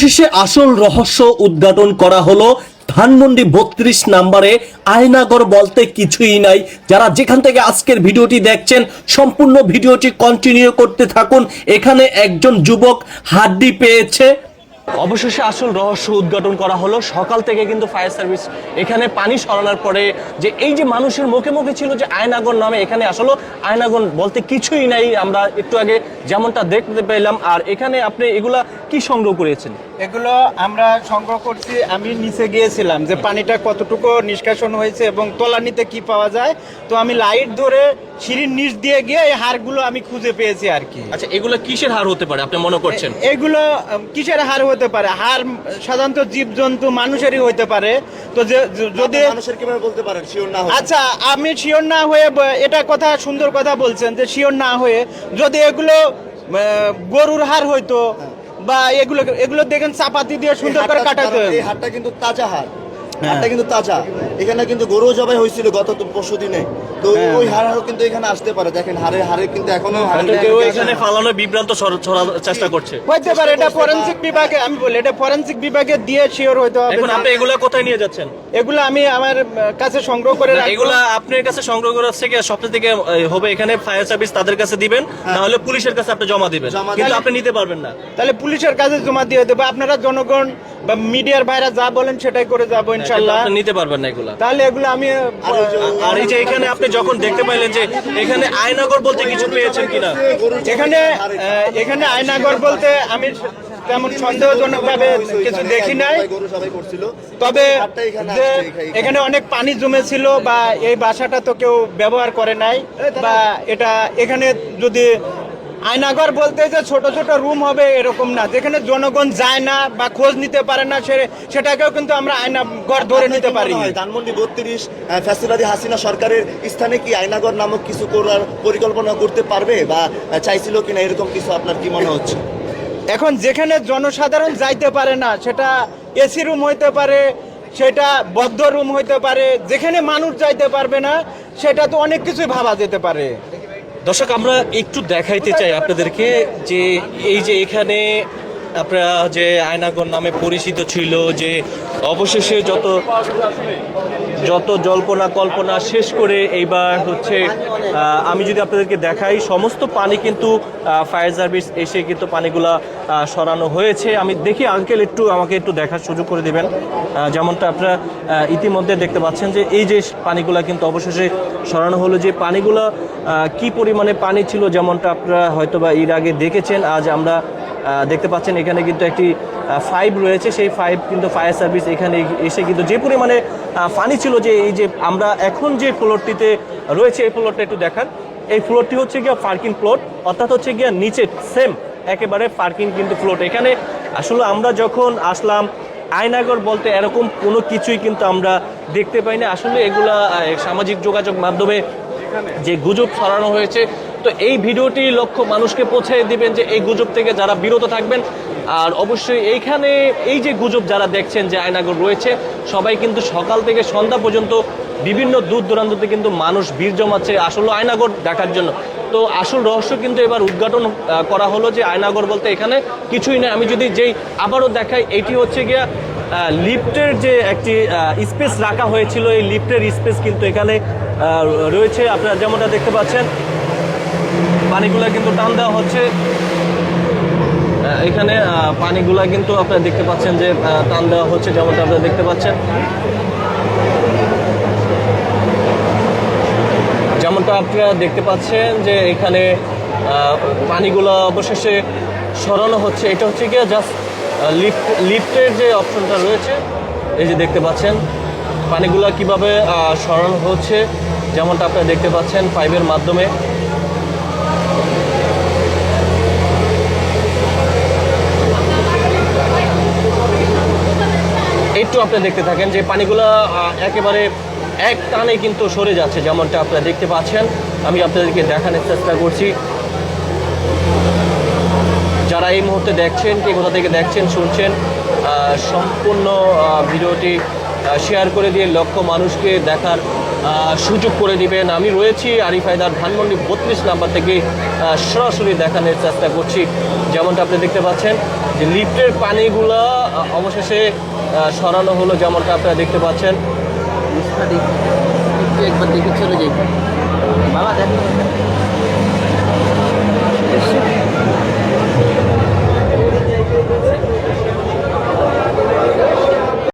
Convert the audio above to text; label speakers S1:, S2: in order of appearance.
S1: শেষে আসল রহস্য উদ্ঘাটন করা হলো। ধানমন্ডি বত্রিশ নাম্বারে আয়নাগর বলতে কিছুই নাই। যারা যেখান থেকে আজকের ভিডিওটি দেখছেন, সম্পূর্ণ ভিডিওটি কন্টিনিউ করতে থাকুন। এখানে একজন যুবক হাড্ডি পেয়েছে। অবশেষে আসল রহস্য উদ্ঘাটন করা হলো। সকাল থেকে কিন্তু ফায়ার সার্ভিস এখানে পানি সরানোর পরে যে এই যে মানুষের মুখে মুখে ছিল যে আয়নাগর নামে এখানে আসলে আয়নাগর বলতে কিছুই নাই। আমরা একটু আগে যেমনটা দেখতে পেলাম। আর এখানে আপনি এগুলা কি সংগ্রহ করেছেন?
S2: এগুলো আমরা সংগ্রহ করছি। আমি নিচে গিয়েছিলাম যে পানিটা কতটুকু নিষ্কাশন হয়েছে এবং তলানিতে কি পাওয়া যায়। তো আমি লাইট ধরে সিঁড়ির নিচ দিয়ে গিয়ে এই হাড়গুলো আমি খুঁজে পেয়েছি আর কি।
S1: আচ্ছা এগুলো কিসের হার হতে পারে আপনি মনে করছেন?
S2: এগুলো কিসের হার হতে পারে। হার সাধারণত জীবজন্তু মানুষেরই হতে পারে। তো যদি
S3: মানুষের কীভাবে বলতে পারেন শিওর না
S2: আচ্ছা আমি শিওর না হয়ে এটা কথা সুন্দর কথা বলছেন যে শিওর না হয়ে যদি এগুলো গরুর হার হইতো বা এগুলো এগুলো দেখেন চাপাতি দিয়ে সুন্দর করে কাটাতে
S3: এই হাটটা কিন্তু তাজা হাট হাটটা কিন্তু তাজা। এখানে কিন্তু গরু জবাই হয়েছিল গত পরশু দিনে। তো
S2: হ্যাঁ।
S3: ওই হাড়ও কিন্তু এখানে আসতে পারে। দেখেন হাড়ে হাড়ে কিন্তু
S1: এখনও কেউ এখানে ফালানো বিভ্রান্ত চেষ্টা করছে।
S2: হইতে পারে এটা ফরেনসিক বিভাগে আমি বলি এটা ফরেনসিক বিভাগে দিয়ে শিওর হইতে হবে
S1: এখন আপনি এগুলা কোথায় নিয়ে যাচ্ছেন?
S2: এগুলো আমি আমার কাছে সংগ্রহ করে রাখব।
S1: এগুলা আপনার কাছে সংগ্রহ করার থেকে সবচেয়ে থেকে হবে এখানে ফায়ার সার্ভিস তাদের কাছে দিবেন নাহলে পুলিশের কাছে আপনি জমা দিবেন।
S3: জমা
S1: কিন্তু আপনি নিতে পারবেন না।
S2: তাহলে পুলিশের কাছে জমা দিয়ে দেবো। আপনারা জনগণ বা মিডিয়ার ভাইরা যা বলেন সেটাই করে যাব ইনশাল্লাহ।
S1: নিতে পারবেন না এগুলা।
S2: তাহলে এগুলো আমি
S3: আর
S1: এই যে এখানে আপনি যখন দেখতে পাইলেন যে এখানে আয়নাগর বলতে কিছু পেয়েছেন কিনা?
S2: এখানে এখানে আয়নাগর বলতে আমি তেমন সন্দেহজনক ভাবে কিছু দেখি নাই। তবে
S3: এখানে
S2: অনেক পানি জমেছিল বা এই বাসাটা তো কেউ ব্যবহার করে নাই বা এটা এখানে যদি আয়নাগর বলতে যে ছোট ছোট রুম হবে এরকম না। যেখানে জনগণ যায় না বা খোঁজ নিতে পারে না সে- সেটাকেও কিন্তু আমরা আয়নাঘর ধরে নিতে পারি।
S3: মনে ধানমন্ডি বত্রিশ ফ্যাসিবাদী হাসিনা সরকারের স্থানে কি আয়নাগর নামক কিছু করার পরিকল্পনা করতে পারবে বা চাইছিল কিনা? এরকম কিছু আপনার কি মনে হচ্ছে?
S2: এখন যেখানে জনসাধারণ যাইতে পারে না সেটা এসি রুম হইতে পারে সেটা বদ্ধ রুম হইতে পারে যেখানে মানুষ যাইতে পারবে না সেটা তো অনেক কিছুই ভাবা যেতে পারে।
S1: দর্শক আমরা একটু দেখাইতে চাই আপনাদেরকে যে এই যে এখানে আপনারা যে আয়নাগর নামে পরিচিত ছিল, যে অবশেষে যত যত জল্পনা কল্পনা শেষ করে এইবার হচ্ছে আমি যদি আপনাদেরকে দেখাই, সমস্ত পানি কিন্তু ফায়ার সার্ভিস এসে কিন্তু পানিগুলা সরানো হয়েছে। আমি দেখি আঙ্কেল একটু আমাকে একটু দেখার সুযোগ করে দেবেন। যেমনটা আপনারা ইতিমধ্যে দেখতে পাচ্ছেন যে এই যে পানিগুলা কিন্তু অবশেষে সরানো হলো, যে পানিগুলা কি পরিমাণে পানি ছিল, যেমনটা আপনারা হয়তোবা এর আগে দেখেছেন, আজ আমরা দেখতে পাচ্ছেন, এখানে কিন্তু একটি ফাইভ রয়েছে। সেই ফাইভ কিন্তু ফায়ার সার্ভিস এখানে এসে কিন্তু যে পরিমাণে ফানি ছিল যে এই যে আমরা এখন যে ফ্লোরটিতে রয়েছে, এই ফ্লোরটা একটু দেখান। এই ফ্লোরটি হচ্ছে গিয়া পার্কিং ফ্লোর অর্থাৎ হচ্ছে গিয়া নিচে সেম একেবারে পার্কিং কিন্তু ফ্লোর এখানে আসলে আমরা যখন আসলাম, আয়নাগর বলতে এরকম কোনো কিছুই কিন্তু আমরা দেখতে পাই না আসলে এগুলা সামাজিক যোগাযোগ মাধ্যমে যে গুজব ছড়ানো হয়েছে তো এই ভিডিওটি লক্ষ্য মানুষকে পৌঁছে দিবেন যে এই গুজব থেকে যারা বিরত থাকবেন। আর অবশ্যই এইখানে এই যে গুজব যারা দেখছেন যে আয়নাগর রয়েছে, সবাই কিন্তু সকাল থেকে সন্ধ্যা পর্যন্ত বিভিন্ন দূর দূরান্ততে কিন্তু মানুষ ভিড় জমাচ্ছে আসলে আয়নাগর দেখার জন্য। তো আসল রহস্য কিন্তু এবার উদ্ঘাটন করা হলো যে আয়নাগর বলতে এখানে কিছুই নয়। আমি যদি যেই আবারও দেখাই, এটি হচ্ছে গিয়া লিফটের যে একটি স্পেস রাখা হয়েছিল, এই লিফটের স্পেস কিন্তু এখানে রয়েছে। আপনারা যেমনটা দেখতে পাচ্ছেন পানিগুলা কিন্তু টান দেওয়া হচ্ছে। এখানে পানিগুলা কিন্তু আপনারা দেখতে পাচ্ছেন যে টান দেওয়া হচ্ছে যেমনটা আপনারা দেখতে পাচ্ছেন। যেমনটা আপনারা দেখতে পাচ্ছেন যে, এখানে পানিগুলো অবশেষে সরানো হচ্ছে। এটা হচ্ছে গিয়ে জাস্ট লিফট লিফটের যে অপশনটা রয়েছে, এই যে দেখতে পাচ্ছেন, পানিগুলো কীভাবে সরানো হচ্ছে, যেমনটা আপনারা দেখতে পাচ্ছেন পাইপের মাধ্যমে। একটু আপনি দেখতে থাকেন যে পানিগুলো একেবারে এক টানে কিন্তু সরে যাচ্ছে, যেমনটা আপনারা দেখতে পাচ্ছেন। আমি আপনাদেরকে দেখানোর চেষ্টা করছি। যারা এই মুহূর্তে দেখছেন, কে কোথা থেকে দেখছেন, শুনছেন সম্পূর্ণ ভিডিওটি শেয়ার করে দিয়ে লক্ষ মানুষকে দেখার সুযোগ করে দিবেন। আমি রয়েছি আরিফাইদার ধানমন্ডি বত্রিশ নাম্বার থেকে সরাসরি দেখানোর চেষ্টা করছি। যেমনটা আপনি দেখতে পাচ্ছেন যে লিফ্টের পানিগুলো অবশেষে সরানো হলো যেমনটা আপনারা দেখতে পাচ্ছেন।
S4: একবার দেখে চলে যাই।